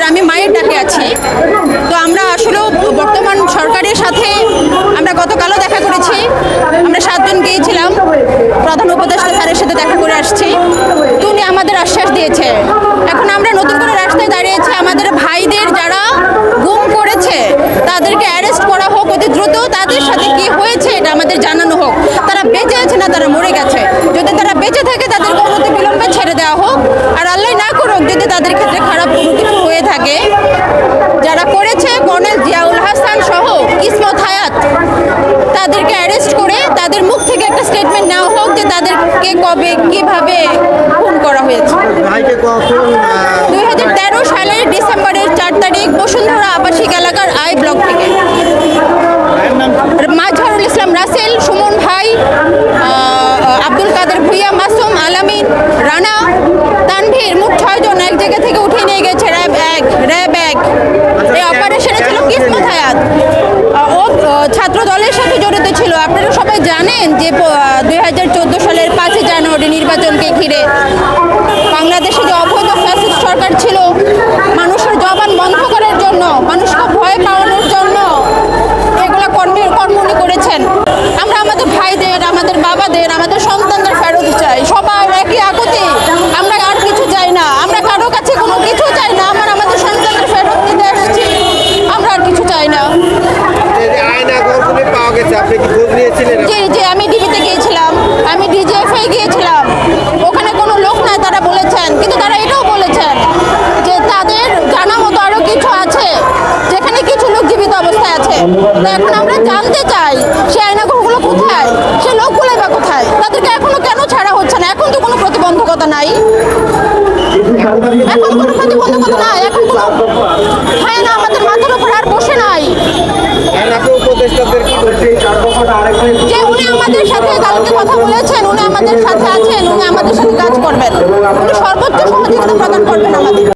আমাদের আমি মায়ের ডাকে আছি। তো আমরা আসলে বর্তমান সরকারের সাথে আমরা গতকালও দেখা করেছি। আমরা সাতজন গিয়েছিলাম। প্রধান উপদেষ্টা স্যারের সাথে দেখা করে আসছি। তো উনি আমাদের আশ্বাস দিয়েছে। এখন আমরা নতুন করে রাস্তায় দাঁড়িয়েছি। আমাদের ভাইদের যারা গুম করেছে, তাদেরকে অ্যারেস্ট করা হোক, অতি দ্রুত তাদের সাথে কি হয়েছে, এটা আমাদের জানানো হোক। তারা বেঁচে আছে না, তারা মরে গেছে। যদি তারা বেঁচে থাকে তাদেরকে অনতি বিলম্বে ছেড়ে দেওয়া হোক আর আল্লাহ না করুক যদি তাদের ক্ষেত্রে খারাপ কোনো কিছু হয়ে থাকে যারা করেছে কর্নেল জিয়াউল হাসান সহ কিসমত হায়াত তাদেরকে অ্যারেস্ট করে তাদের মুখ থেকে একটা স্টেটমেন্ট নেওয়া হোক যে তাদেরকে কবে কীভাবে খুন করা হয়েছে। দুই হাজার তেরো সালের ডিসেম্বরের চার তারিখ বসুন্ধরা আবাসিক এলাকার আই ব্লক থেকে। মাজহারুল ইসলাম রাসেল সুমন ভাই জানেন যে দুই হাজার চোদ্দ সালের পাঁচই জানুয়ারি নির্বাচনকে ঘিরে বাংলাদেশে যে অবৈধ ফ্যাসিস্ট সরকার ছিল মানুষের জবান বন্ধ করার জন্য মানুষকে ভয় পাওয়ানোর জন্য এগুলো কর্ম কর্ম উনি করেছেন আমরা আমাদের ভাইদের আমাদের বাবাদের আমাদের সন্তানদের ফেরত চাই সবার একই আকুতি আমরা আর কিছু চাই না আমরা কারও কাছে কোনো কিছু চাই না আমার আমাদের সন্তানদের ফেরত দিতে আসছি আমরা আর কিছু চাই না এই যে আয়না গর্ভনে পাওয়া গেছে আপনি যে যে আমি ডিবিতে গিয়েছিলাম, আমি ডিজিএফআই গিয়েছিলাম, ওখানে কোনো লোক নাই, তারা বলেছেন, কিন্তু তারা এটাও বলেছেন যে তাদের জানা মতো আরও কিছু আছে, যেখানে কিছু লোক জীবিত অবস্থায় আছে। তো এখন আমরা জানতে চাই, সে আয়নাঘরগুলো কোথায়? সে লোকগুলোই বা কোথায়? তাদেরকে এখনও কেন ছাড়া হচ্ছে না? এখন তো কোনো প্রতিবন্ধকতা নাই। এখন কোনো প্রতিবন্ধকতা নাই, এখন কোনো যে উনি আমাদের সাথে কালকে কথা বলেছেন, উনি আমাদের সাথে আছেন, উনি আমাদের সাথে কাজ করবেন। সর্বোচ্চ সহযোগিতা প্রদান করবেন আমাদের।